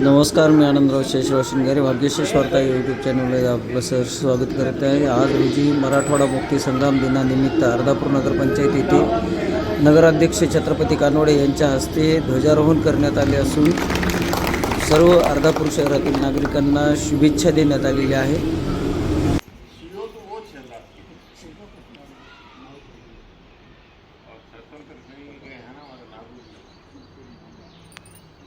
नमस्कार मी आनंदराव शेषराव शिंगारे भाग्यशेष वार्ता यूट्यूब चॅनलमध्ये आपलं सर स्वागत करत आहे. आज रोजी मराठवाडा मुक्ती संग्राम दिनानिमित्त अर्धापूर नगरपंचायत येथे नगराध्यक्ष छत्रपती कानवडे यांच्या हस्ते ध्वजारोहण करण्यात आले असून सर्व अर्धापूर शहरातील नागरिकांना शुभेच्छा देण्यात आलेल्या आहे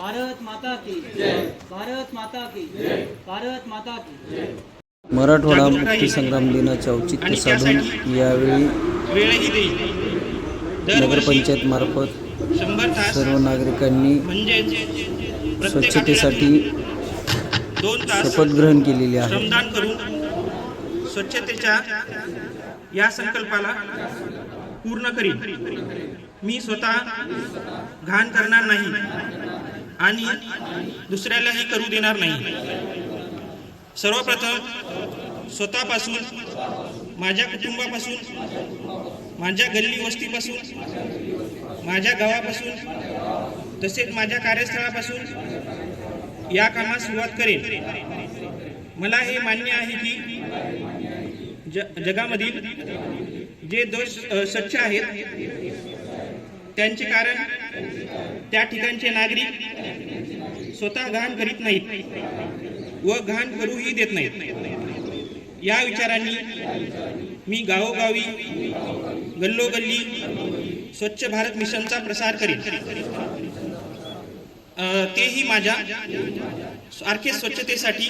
भारत माता की भारत माता की भारत माता की मराठवाडा मुक्ती संग्राम दिनाचे औचित्य साधून यावेळी नगरपंचायत मार्फत सर्व नागरिकांनी प्रत्येक स्वच्छतेसाठी आठवड्यात दोन तास शपथ ग्रहण केलेली आहे. स्वच्छतेच्या या संकल्पाला पूर्ण करीन. मी स्वतः घाण करणार नाही. आणि दुसऱ्यालाही करू देणार नाही. सर्वप्रथम स्वतःपासून माझ्या कुटुंबापासून माझ्या गल्ली वस्तीपासून माझ्या गावापासून तसेच माझ्या कार्यस्थळापासून या कामास सुरुवात करेन. मला हे मान्य आहे की ज जगामधील जे दोष स्वच्छ आहेत त्यांचे कारण त्या ठिकाणचे नागरिक स्वतः घाण करीत नाहीत व घाण करूही देत नाहीत. या विचारांनी मी गावोगावी गल्लोगल्ली स्वच्छ भारत मिशनचा प्रसार करेन. तेही माझ्या सारखे स्वच्छतेसाठी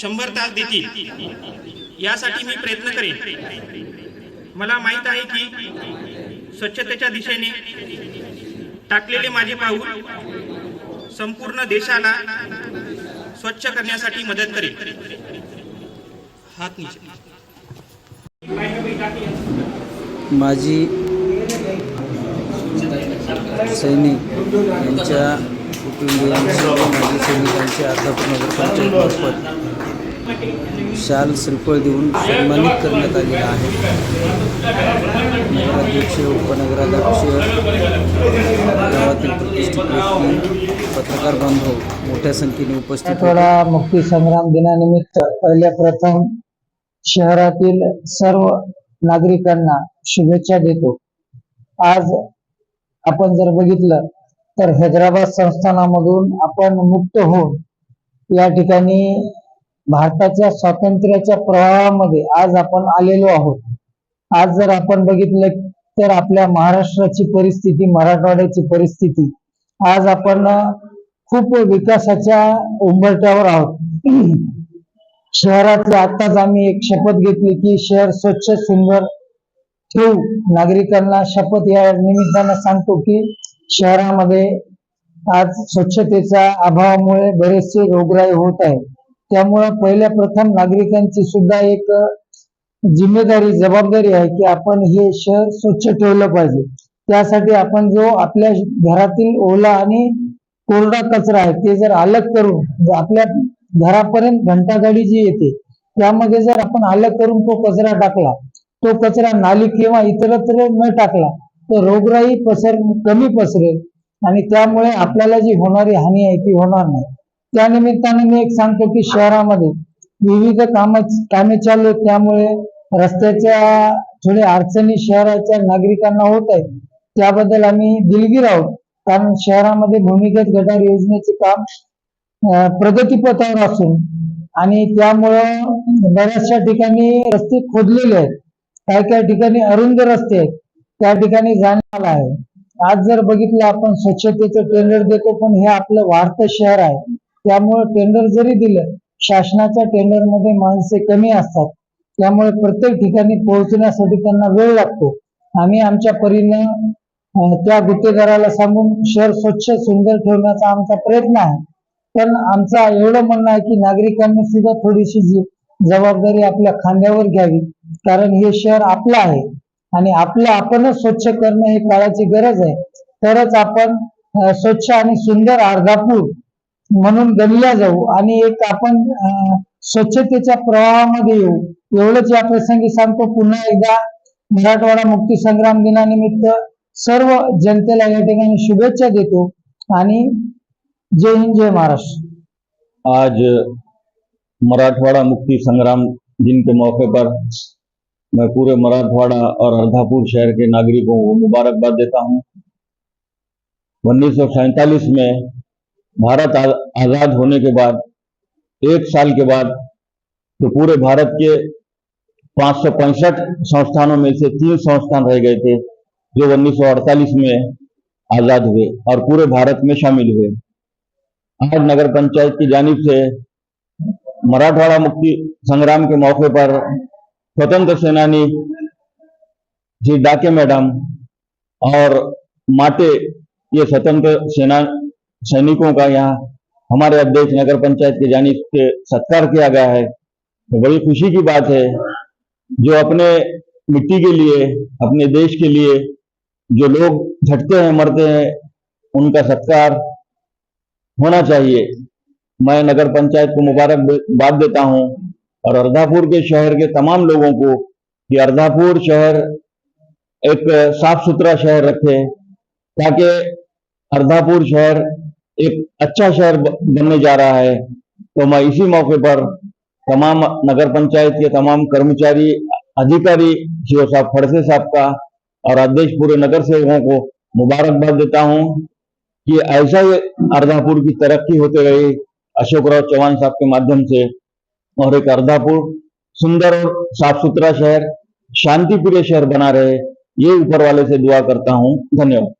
शंभर तास देतील. यासाठी मी प्रयत्न करेन. मला माहीत आहे की स्वच्छतेच्या दिशेने टाकलेले माझे पाऊल संपूर्ण देशाला स्वच्छ करण्यासाठी मदत करेल. हात नीचे. माजी सैनिक यांच्या सैनिकांची माजी सैनिकांचे अर्धापूर मार्फत शाल श्रीफळ देऊन सन्मानित करण्यात आलेला आहे. नगराध्यक्ष उपनगराध्यक्ष गावातील प्रतिष्ठित व्यक्ती पत्रकार बांधव मोठ्या संख्येने उपस्थित मुक्ती संग्राम दिनानिमित्त पहिल्या प्रथम शहरातील सर्व नागरिकांना शुभेच्छा देतो. आज आपण जर बघितलं तर हैदराबाद संस्थानामधून आपण मुक्त होऊन या ठिकाणी भारताच्या स्वातंत्र्याच्या प्रवाहामध्ये आज आपण आलेलो आहोत. आज जर आपण बघितलं तर आपल्या महाराष्ट्राची परिस्थिती मराठवाड्याची परिस्थिती आज आपण खूप विकासाच्या उंबरट्यावर आहोत. शहरातले आताच आम्ही एक शपथ घेतली की शहर स्वच्छ सुंदर ठेवू. नागरिकांना शपथ या निमित्तानं सांगतो की शहरामध्ये आज स्वच्छतेच्या अभावामुळे बरेचसे रोगराई होत आहे त्यामुळं पहिल्या प्रथम नागरिकांची सुद्धा एक जिम्मेदारी जबाबदारी आहे की आपण हे शहर स्वच्छ ठेवलं पाहिजे. त्यासाठी आपण जो आपल्या घरातील ओला आणि कोरडा कचरा आहे ते जर अलग करून आपल्या घरापर्यंत घंटागाडी जी येते त्यामध्ये जर आपण अलग करून तो कचरा टाकला तो कचरा नाली किंवा इतरत्र न टाकला तर रोगराई पसर कमी पसरेल. आणि त्यामुळे आपल्याला जी होणारी हानी आहे ती होणार नाही. त्या निमित्ताने मी एक सांगतो की शहरामध्ये विविध काम कामे चालू आहेत. त्यामुळे रस्त्याच्या थोड्या अडचणी शहराच्या नागरिकांना होत आहेत. त्याबद्दल आम्ही दिलगीर आहोत. कारण शहरामध्ये भूमिगत गटार योजनेचे काम प्रगतीपथावर असून आणि त्यामुळं बऱ्याचशा ठिकाणी रस्ते खोदलेले आहेत. काही काही ठिकाणी अरुंद रस्ते आहेत. त्या ठिकाणी जाण्याला आला आहे. आज जर बघितलं आपण स्वच्छतेचं टेंडर देतो पण हे आपलं वाढतं शहर आहे. त्यामुळे टेंडर जरी दिलं शासनाच्या टेंडरमध्ये माणसे कमी असतात. त्यामुळे प्रत्येक ठिकाणी पोहोचण्यासाठी त्यांना वेळ लागतो. आम्ही आमच्या परीने त्या गुत्तेदाराला सांगून शहर स्वच्छ सुंदर ठेवण्याचा आमचा प्रयत्न आहे. पण आमचा एवढं म्हणणं आहे की नागरिकांनी सुद्धा थोडीशी जी जबाबदारी आपल्या खांद्यावर घ्यावी. कारण हे शहर आपलं आहे. आणि आपलं आपणच स्वच्छ करणं ही काळाची गरज आहे. तरच आपण स्वच्छ आणि सुंदर अर्धापूर म्हणून गणल्या जाऊ आणि एक आपण स्वच्छतेच्या प्रवाहामध्ये येऊ. एवढंच या प्रसंगी सांगतो. पुन्हा एकदा मराठवाडा मुक्ती संग्राम दिनानिमित्त सर्व जनतेला या ठिकाणी शुभेच्छा देतो. आणि जय हिंद जय महाराष्ट्र. आज मराठवाड़ा मुक्ति संग्राम दिन के मौके पर मैं पूरे मराठवाड़ा और अर्धापुर शहर के नागरिकों को मुबारकबाद देता हूं। उन्नीस में भारत आज़ाद होने के बाद, एक साल के बाद तो पूरे भारत के पाँच संस्थानों में से तीन संस्थान रह गए थे, जो 1948 में आज़ाद हुए और पूरे भारत में शामिल हुए। आज नगर पंचायत की जानिब से मराठवाड़ा मुक्ति संग्राम के मौके पर स्वतंत्र सेनानी श्री डाके मैडम और माटे ये स्वतंत्र सेना सैनिकों का यहाँ हमारे अध्यक्ष नगर पंचायत के जानिब से सत्कार किया गया है। तो बड़ी खुशी की बात है जो अपने मिट्टी के लिए, अपने देश के लिए जो लोग झटते हैं, मरते हैं, उनका सत्कार होना चाहिए। मैं नगर पंचायत को मुबारकबाद देता हूँ और अर्धापुर के शहर के तमाम लोगों को कि अर्धापुर शहर एक साफ़ सुथरा शहर रखे ताकि अर्धापुर शहर एक अच्छा शहर बनने जा रहा है। तो मैं इसी मौके पर तमाम नगर पंचायत के तमाम कर्मचारी, अधिकारी, सीओ साहब फड़से साहब का और अध्यक्ष पूरे नगर सेवकों को मुबारकबाद देता हूँ कि ऐसा ही अर्धापुर की तरक्की होते रही, अशोक राव चौहान साहब के माध्यम से। और एक अर्धापुर सुंदर और साफ़ सुथरा शहर, शांतिप्रिय शहर बना रहे, ये ऊपर वाले से दुआ करता हूँ। धन्यवाद।